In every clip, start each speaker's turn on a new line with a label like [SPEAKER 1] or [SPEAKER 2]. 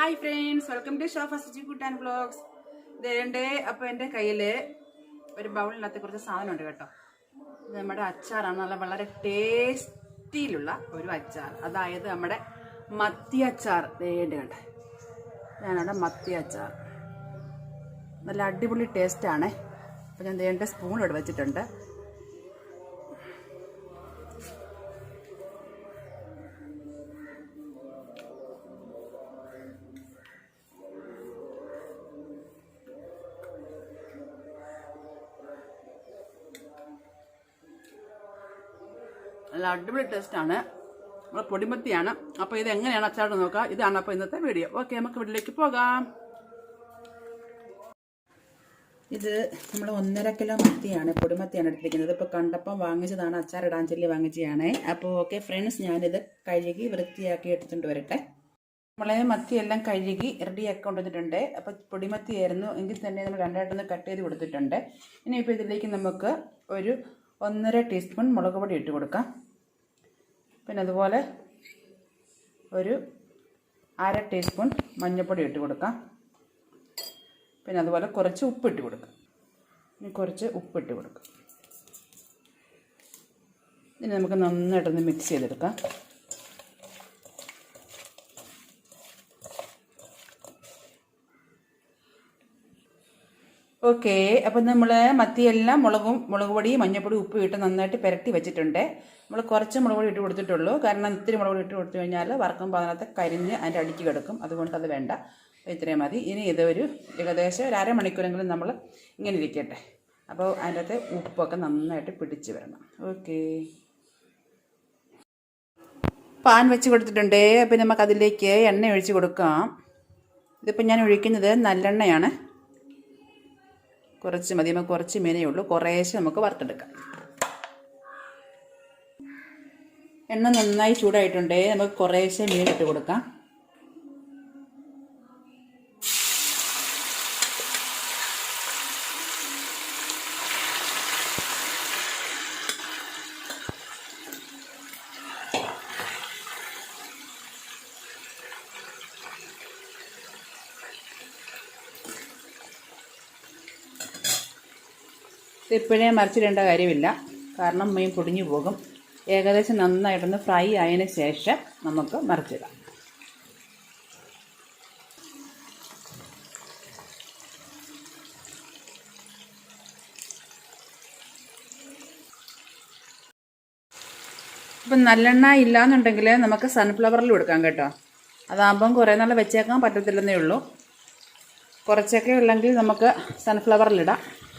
[SPEAKER 1] Hi friends welcome to show first Kuttan blogs ഇതേണ്ടേ അപ്പോൾ എന്റെ കയ്യിൽ ഒരു ബൗളിനകത്ത് കുറച്ച് സാധനം ഉണ്ട് കേട്ടോ. ഇത് നമ്മുടെ അച്ചാറാണ്. നല്ല വളരെ ടേസ്റ്റിയിലുള്ള ഒരു അച്ചാർ. അതായത് നമ്മുടെ മത്തി അച്ചാർ. വേണ്ട കണ്ടേ. ഞാനവിടെ മത്തി അച്ചാർ. നല്ല അടിപൊളി ടേസ്റ്റാണ് അപ്പോൾ ഞാൻ ദേണ്ട സ്പൂൺ ഇവിടെ വെച്ചിട്ടുണ്ട്. അടിപൊളി ടേസ്റ്റാണ് നമ്മുടെ പൊടിമത്തിയാണ്. അപ്പോൾ ഇത് എങ്ങനെയാണ് അച്ചാറ് നോക്കുക ഇതാണ് അപ്പോൾ ഇന്നത്തെ വീഡിയോ ഓക്കെ നമുക്ക് വീട്ടിലേക്ക് പോകാം. ഇത് നമ്മൾ ഒന്നര കിലോ മത്തിയാണ് പൊടിമത്തിയാണ് എടുത്തിരിക്കുന്നത്. ഇപ്പോൾ കണ്ടപ്പം വാങ്ങിച്ചതാണ് അച്ചാർ ഇടാൻ ചൊല്ലി വാങ്ങിച്ചതാണ് അപ്പോൾ ഓക്കെ ഫ്രണ്ട്സ് ഞാനിത് കഴുകി വൃത്തിയാക്കി എടുത്തുകൊണ്ട് വരട്ടെ. നമ്മളെ മത്തിയെല്ലാം കഴുകി റെഡിയാക്കി കൊണ്ടുവന്നിട്ടുണ്ട്. അപ്പോൾ പൊടിമത്തിയായിരുന്നു. എങ്കിൽ തന്നെ നമ്മൾ രണ്ടായിട്ടൊന്ന് കട്ട് ചെയ്ത് കൊടുത്തിട്ടുണ്ട്. ഇനി ഇനിയിപ്പോൾ ഇതിലേക്ക് നമുക്ക് ഒരു ഒന്നര ടീസ്പൂൺ മുളക് പൊടി ഇട്ട് കൊടുക്കാം. പിന്നെ അതുപോലെ ഒരു അര ടീസ്പൂൺ മഞ്ഞൾപ്പൊടി ഇട്ട് കൊടുക്കാം. പിന്നെ അതുപോലെ കുറച്ച് ഉപ്പിട്ട് കൊടുക്കാം. ഇനി കുറച്ച് ഉപ്പിട്ട് കൊടുക്കാം. ഇനി നമുക്ക് നന്നായിട്ടൊന്ന് മിക്സ് ചെയ്തെടുക്കാം. ഓക്കെ അപ്പം നമ്മൾ മത്തിയെല്ലാം മുളകും മുളക് പൊടി മഞ്ഞൾപ്പൊടി ഉപ്പ് ഇട്ട് നന്നായിട്ട് പുരട്ടി വെച്ചിട്ടുണ്ട്. നമ്മൾ കുറച്ച് മുളക് പൊടി ഇട്ട് കൊടുത്തിട്ടുള്ളൂ. കാരണം ഇത്തിരി മുളക് പൊടി ഇട്ട് കൊടുത്തു കഴിഞ്ഞാൽ വറക്കുമ്പോൾ അതിനകത്ത് കരിഞ്ഞ് അതിന്റെ അടിക്ക് കിടക്കും. അതുകൊണ്ട് അത് വേണ്ട. ഇത്രയും മതി. ഇനി ഇതൊരു ഏകദേശം ഒരു അരമണിക്കൂറെങ്കിലും നമ്മൾ ഇങ്ങനെ ഇരിക്കട്ടെ. അപ്പോൾ അതിന്റെ അകത്ത് ഉപ്പൊക്കെ നന്നായിട്ട് പിടിച്ച് വരണം. ഓക്കെ. പാൻ വെച്ച് കൊടുത്തിട്ടുണ്ട്. അപ്പോൾ നമുക്കതിലേക്ക് എണ്ണ ഒഴിച്ച് കൊടുക്കാം. ഇതിപ്പോൾ ഞാൻ ഒഴിക്കുന്നത് നല്ലെണ്ണയാണ്. കുറച്ച് മതി. നമുക്ക് കുറച്ച് മീനേ ഉള്ളൂ. കുറേശ്ശെ നമുക്ക് വറുത്തെടുക്കാം. എണ്ണ നന്നായി ചൂടായിട്ടുണ്ടേ. നമുക്ക് കുറേശ്ശെ മീൻ ഇട്ട് കൊടുക്കാം. ഇപ്പോഴേ മറിച്ചിടേണ്ട കാര്യമില്ല. കാരണം മീൻ പൊടിഞ്ഞു പോകും. ഏകദേശം നന്നായിട്ടൊന്ന് ഫ്രൈ ആയതിനു ശേഷം നമുക്ക് മറിച്ചിടാം. ഇപ്പം നല്ലെണ്ണ ഇല്ലാന്നുണ്ടെങ്കിൽ നമുക്ക് സൺഫ്ലവറിൽ കൊടുക്കാം കേട്ടോ. അതാകുമ്പം കുറേ നാൾ വെച്ചേക്കാൻ പറ്റത്തില്ലെന്നേ ഉള്ളൂ. കുറച്ചൊക്കെ ഉള്ളെങ്കിൽ നമുക്ക് സൺഫ്ലവറിലിടാം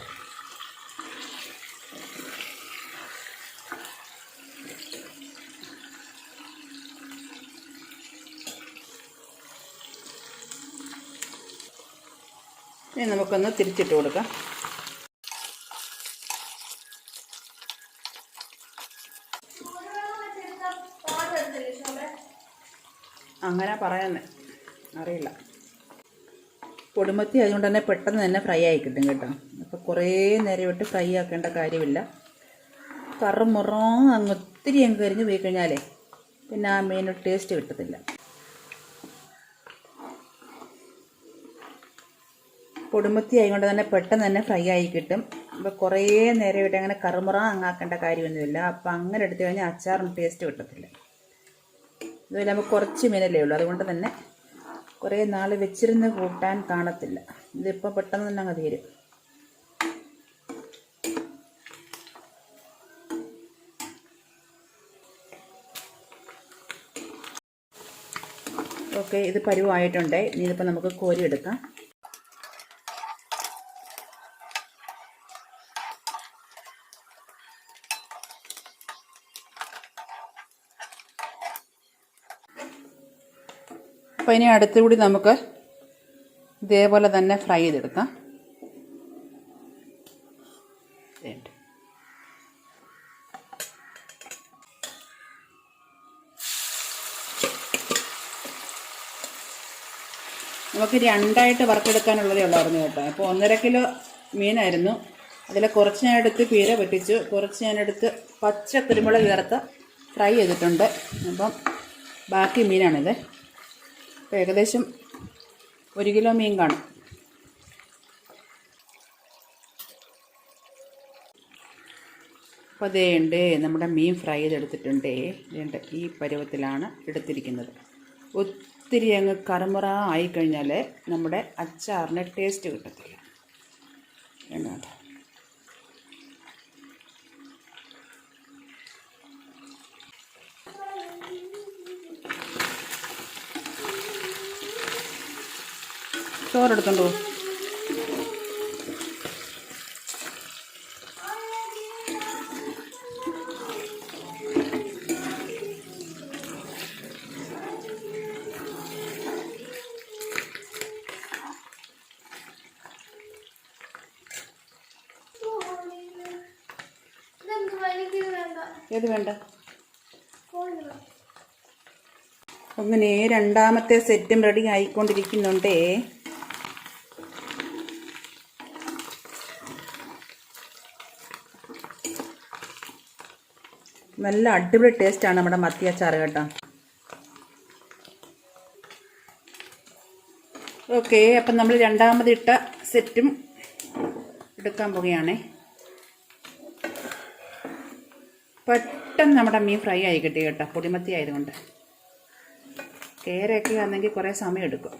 [SPEAKER 1] ഇനി നമുക്കൊന്ന് തിരിച്ചിട്ട് കൊടുക്കാം. അങ്ങനെ പറയാന്ന്. അറിയില്ല. പൊടിമത്തി അതുകൊണ്ട് തന്നെ പെട്ടെന്ന് തന്നെ ഫ്രൈ ആയി കിട്ടും കേട്ടോ. അപ്പോൾ കുറേ നേരം വിട്ട് ഫ്രൈ ആക്കേണ്ട കാര്യമില്ല. കറുമുറോ അങ്ങ് ഒത്തിരി അങ്ങ് കരിഞ്ഞ് പോയി കഴിഞ്ഞാലേ പിന്നെ ആ മീനൊരു ടേസ്റ്റ് കിട്ടത്തില്ല. പൊടിമത്തി ആയതുകൊണ്ട് തന്നെ പെട്ടെന്ന് തന്നെ ഫ്രൈ ആയി കിട്ടും. അപ്പോൾ കുറേ നേരം ഇവിടെ അങ്ങനെ കറുമുറ അങ്ങാക്കേണ്ട കാര്യമൊന്നുമില്ല. അപ്പം അങ്ങനെ എടുത്തു കഴിഞ്ഞാൽ അച്ചാറും ടേസ്റ്റ് കിട്ടത്തില്ല. അതുപോലെ നമുക്ക് കുറച്ച് മീനല്ലേ ഉള്ളൂ. അതുകൊണ്ട് തന്നെ കുറേ നാൾ വെച്ചിരുന്ന് കൂട്ടാൻ കാണത്തില്ല. ഇതിപ്പോൾ പെട്ടെന്ന് തന്നെ അങ്ങ് തീരും. ഓക്കെ ഇത് പരുവായിട്ടുണ്ട്. ഇനി ഇതിപ്പോൾ നമുക്ക് കോരി എടുക്കാം. അപ്പോൾ ഇനി അടുത്തുകൂടി നമുക്ക് ഇതേപോലെ തന്നെ ഫ്രൈ ചെയ്തെടുക്കാം. നമുക്ക് രണ്ടായിട്ട് വറുത്തെടുക്കാനുള്ളതേ ഉള്ളായിരുന്നു കേട്ടോ. അപ്പോൾ ഒന്നര കിലോ മീനായിരുന്നു. അതിൽ കുറച്ച് ഞാൻ എടുത്ത് പീര പറ്റിച്ചു കുറച്ച് ഞാൻ എടുത്ത് പച്ച കുരുമുളക് ചേർത്ത് ഫ്രൈ ചെയ്തിട്ടുണ്ട്. അപ്പം ബാക്കി മീനാണിത്. അപ്പോൾ ഏകദേശം ഒരു കിലോ മീൻ കാണും. അപ്പോൾ അതേ ഉണ്ട് നമ്മുടെ മീൻ ഫ്രൈ ചെയ്തെടുത്തിട്ടുണ്ട്. വേണ്ട ഈ പരുവത്തിലാണ് എടുത്തിരിക്കുന്നത്. ഒത്തിരി അങ്ങ് കറുമുറ ആയിക്കഴിഞ്ഞാൽ നമ്മുടെ അച്ചാറിന് ടേസ്റ്റ് കിട്ടത്തില്ല. വേണ്ട ചോറെടുത്തോണ്ടോ? ഏത് വേണ്ട? അങ്ങനെ രണ്ടാമത്തെ സെറ്റും റെഡി ആയിക്കൊണ്ടിരിക്കുന്നുണ്ടേ. നല്ല അടിപൊളി ടേസ്റ്റാണ് നമ്മുടെ മത്തി അച്ചാറ് കേട്ടോ. ഓക്കെ അപ്പം നമ്മൾ രണ്ടാമത് ഇട്ട സെറ്റും എടുക്കാൻ പോവുകയാണേ. പെട്ടെന്ന് നമ്മുടെ മീൻ ഫ്രൈ ആയി കിട്ടി കേട്ടോ പൊടിമത്തി ആയതുകൊണ്ട്. കേരയൊക്കെ ആണെങ്കിൽ കുറേ സമയം എടുക്കും.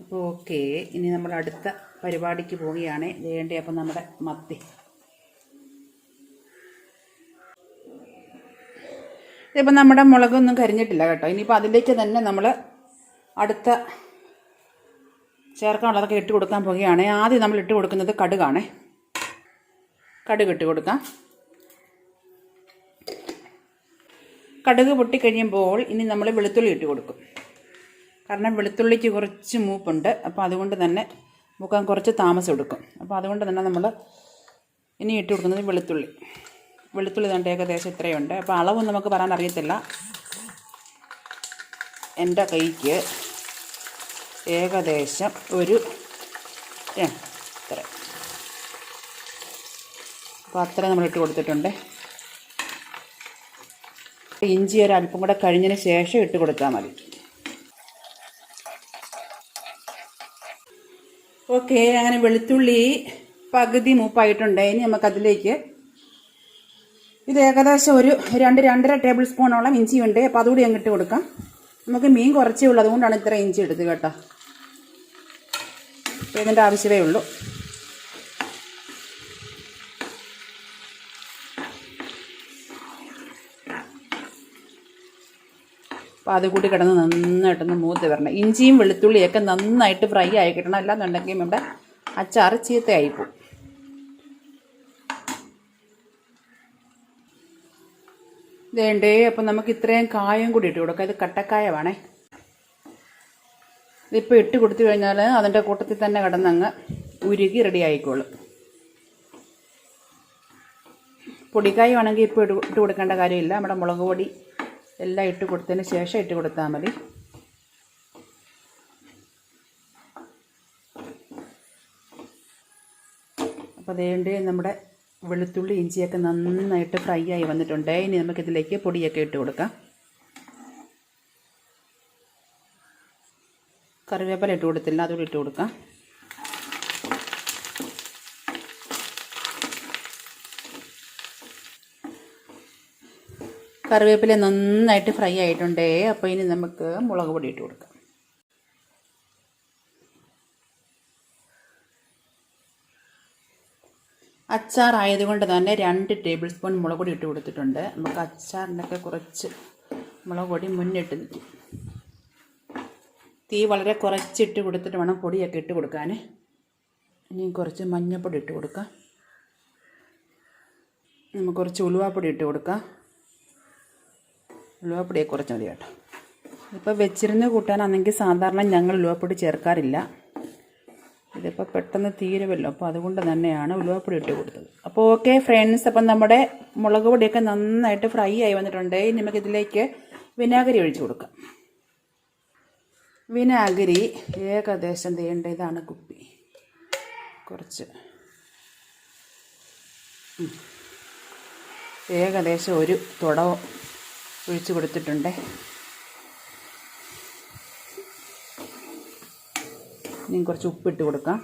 [SPEAKER 1] അപ്പോൾ ഓക്കെ ഇനി നമ്മൾ അടുത്ത പരിപാടിക്ക് പോവുകയാണ്. വേണ്ടേ അപ്പം നമ്മുടെ മത്തി. ഇതിപ്പോൾ നമ്മുടെ മുളകൊന്നും കരിഞ്ഞിട്ടില്ല കേട്ടോ. ഇനിയിപ്പോൾ അതിലേക്ക് തന്നെ നമ്മൾ അടുത്ത ചേർക്കാനുള്ളതൊക്കെ ഇട്ട് കൊടുക്കാൻ പോവുകയാണ്. ആദ്യം നമ്മൾ ഇട്ട് കൊടുക്കുന്നത് കടുകാണ്. കടുക് ഇട്ട് കൊടുക്കാം. കടുക് പൊട്ടിക്കഴിയുമ്പോൾ ഇനി നമ്മൾ വെളുത്തുള്ളി ഇട്ട് കൊടുക്കും. കാരണം വെളുത്തുള്ളിക്ക് കുറച്ച് മൂപ്പുണ്ട്. അപ്പോൾ അതുകൊണ്ട് തന്നെ മുക്കാൻ കുറച്ച് താമസം എടുക്കും. അപ്പോൾ അതുകൊണ്ട് തന്നെ നമ്മൾ ഇനി ഇട്ട് കൊടുക്കുന്നത് വെളുത്തുള്ളി. വെളുത്തുള്ളി തണ്ട് ഏകദേശം ഇത്രയുണ്ട്. അപ്പോൾ അളവൊന്നും നമുക്ക് പറയാൻ അറിയത്തില്ല. എന്റെ കൈക്ക് ഏകദേശം ഒരു ഇത്ര. അപ്പോൾ അത്ര നമ്മൾ ഇട്ട് കൊടുത്തിട്ടുണ്ട്. ഇഞ്ചി ഒരു അല്പം കൂടെ കഴിഞ്ഞതിന് ശേഷം ഇട്ട് കൊടുത്താൽ മതി. ഓക്കെ അങ്ങനെ വെളുത്തുള്ളി പകുതി മൂപ്പായിട്ടുണ്ട്. ഇനി നമുക്കതിലേക്ക് ഇത് ഏകദേശം ഒരു രണ്ട് രണ്ടര ടേബിൾ സ്പൂണോളം ഇഞ്ചിയുണ്ട് അപ്പോൾ അതുകൂടി അങ്ങ് ഇട്ട് കൊടുക്കാം. നമുക്ക് മീൻ കുറച്ചേ ഉള്ളൂ. അതുകൊണ്ടാണ് ഇത്ര ഇഞ്ചി എടുത്തത് കേട്ടോ. അപ്പോൾ ഇതിന്റെ ആവശ്യമേ ഉള്ളൂ. അപ്പോൾ അത് കൂടി കിടന്ന് നന്നായിട്ടൊന്ന് മൂത്ത് വരണം. ഇഞ്ചിയും വെളുത്തുള്ളിയൊക്കെ നന്നായിട്ട് ഫ്രൈ ആയി കിട്ടണം. അല്ലാന്നുണ്ടെങ്കിൽ നമ്മുടെ അച്ചാർ ചീത്തയായി വേണ്ടേ അപ്പം നമുക്ക് ഇത്രയും കായം കൂടി ഇട്ട് കൊടുക്കാം. ഇത് കട്ടക്കായ വേണേ ഇതിപ്പോൾ ഇട്ട് കൊടുത്തു കഴിഞ്ഞാൽ അതിന്റെ കൂട്ടത്തിൽ തന്നെ കിടന്നങ്ങ് ഉരുകി റെഡി ആയിക്കോളും. പൊടിക്കായ വേണമെങ്കിൽ ഇപ്പോൾ ഇട്ട് കൊടുക്കേണ്ട കാര്യമില്ല. നമ്മുടെ മുളക് പൊടി എല്ലാം ഇട്ട് കൊടുത്തതിന് ശേഷം ഇട്ട് കൊടുത്താൽ മതി. അപ്പോൾ അതേണ്ടി നമ്മുടെ വെളുത്തുള്ളി ഇഞ്ചിയൊക്കെ നന്നായിട്ട് ഫ്രൈ ആയി വന്നിട്ടുണ്ട്. ഇനി നമുക്കിതിലേക്ക് പൊടിയൊക്കെ ഇട്ട് കൊടുക്കാം. കറിവേപ്പില ഇട്ട് കൊടുത്തില്ല അതുകൂടി ഇട്ട് കൊടുക്കാം. കറിവേപ്പില നന്നായിട്ട് ഫ്രൈ ആയിട്ടുണ്ട്. അപ്പോൾ ഇനി നമുക്ക് മുളക് പൊടി ഇട്ട് കൊടുക്കാം. അച്ചാർ ആയതുകൊണ്ട് തന്നെ രണ്ട് ടേബിൾ സ്പൂൺ മുളക് പൊടി ഇട്ട് കൊടുത്തിട്ടുണ്ട്. നമുക്ക് അച്ചാറിനൊക്കെ കുറച്ച് മുളക് പൊടി മുന്നിട്ട് തീ വളരെ കുറച്ചിട്ട് കൊടുത്തിട്ട് വേണം പൊടിയൊക്കെ ഇട്ട് കൊടുക്കാൻ. ഇനി കുറച്ച് മഞ്ഞൾപ്പൊടി ഇട്ട് കൊടുക്കാം. നമുക്ക് കുറച്ച് ഉലുവാപ്പൊടി ഇട്ട് കൊടുക്കാം. ഉലുവാപ്പൊടിയെ കുറച്ച് മതി കേട്ടോ. ഇപ്പോൾ വെച്ചിരുന്ന് കൂട്ടാനാണെങ്കിൽ സാധാരണ ഞങ്ങൾ ഉലുവാപ്പൊടി ചേർക്കാറില്ല. ഇതിപ്പോൾ പെട്ടെന്ന് തീരുമല്ലോ അപ്പോൾ അതുകൊണ്ട് തന്നെയാണ് ഉലുവാപ്പൊടി ഇട്ട് കൊടുത്തത്. അപ്പോൾ ഓക്കെ ഫ്രണ്ട്സ് അപ്പം നമ്മുടെ മുളക് പൊടിയൊക്കെ നന്നായിട്ട് ഫ്രൈ ആയി വന്നിട്ടുണ്ട്. ഇനി നമുക്കിതിലേക്ക് വിനാഗിരി ഒഴിച്ചു കൊടുക്കാം. വിനാഗിരി ഏകദേശം തേണ്ട ഇതാണ് കുപ്പി. കുറച്ച്. ഏകദേശം ഒരു തുട ഒഴിച്ചു കൊടുത്തിട്ടുണ്ട്. ഇനി കുറച്ച് ഉപ്പിട്ട് കൊടുക്കാം.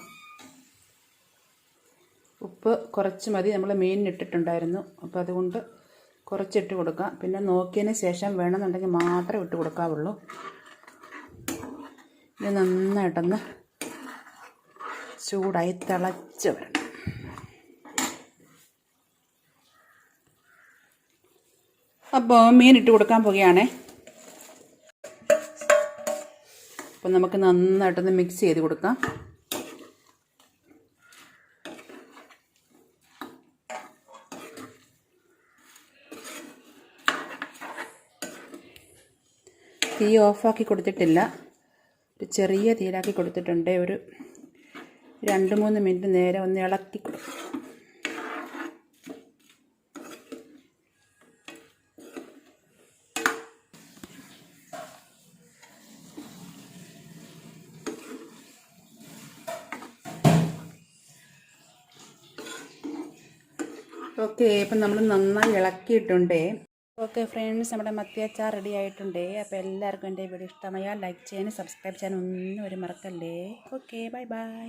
[SPEAKER 1] ഉപ്പ് കുറച്ച് മതി. നമ്മൾ മീനിന് ഇട്ടിട്ടുണ്ടായിരുന്നു. അപ്പോൾ അതുകൊണ്ട് കുറച്ചിട്ട് കൊടുക്കാം. പിന്നെ നോക്കിയതിന് ശേഷം വേണമെന്നുണ്ടെങ്കിൽ മാത്രമേ ഇട്ട് കൊടുക്കാവുള്ളൂ. ഇത് നന്നായിട്ടൊന്ന് ചൂടായി തിളച്ച് വരണം. അപ്പോൾ മീൻ ഇട്ട് കൊടുക്കാൻ പോകുകയാണേ അപ്പം നമുക്ക് നന്നായിട്ടൊന്ന് മിക്സ് ചെയ്ത് കൊടുക്കാം. തീ ഓഫാക്കി കൊടുത്തിട്ടില്ല. ഒരു ചെറിയ തീയിലാക്കി കൊടുത്തിട്ടുണ്ട്. ഒരു രണ്ട് മൂന്ന് മിനിറ്റ് നേരെ ഒന്ന് ഇളക്കി കൊടുക്കും. ഇപ്പം നമ്മൾ നന്നായി ഇളക്കിയിട്ടുണ്ട്. ഓക്കെ ഫ്രണ്ട്സ് നമ്മുടെ മത്തിയച്ചാർ റെഡി ആയിട്ടുണ്ട്. അപ്പോൾ എല്ലാവർക്കും എന്റെ വീഡിയോ ഇഷ്ടമായാൽ ലൈക്ക് ചെയ്യാനും സബ്സ്ക്രൈബ് ചെയ്യാനും ഒന്നും ഒരു മറക്കല്ലേ? Okay bye bye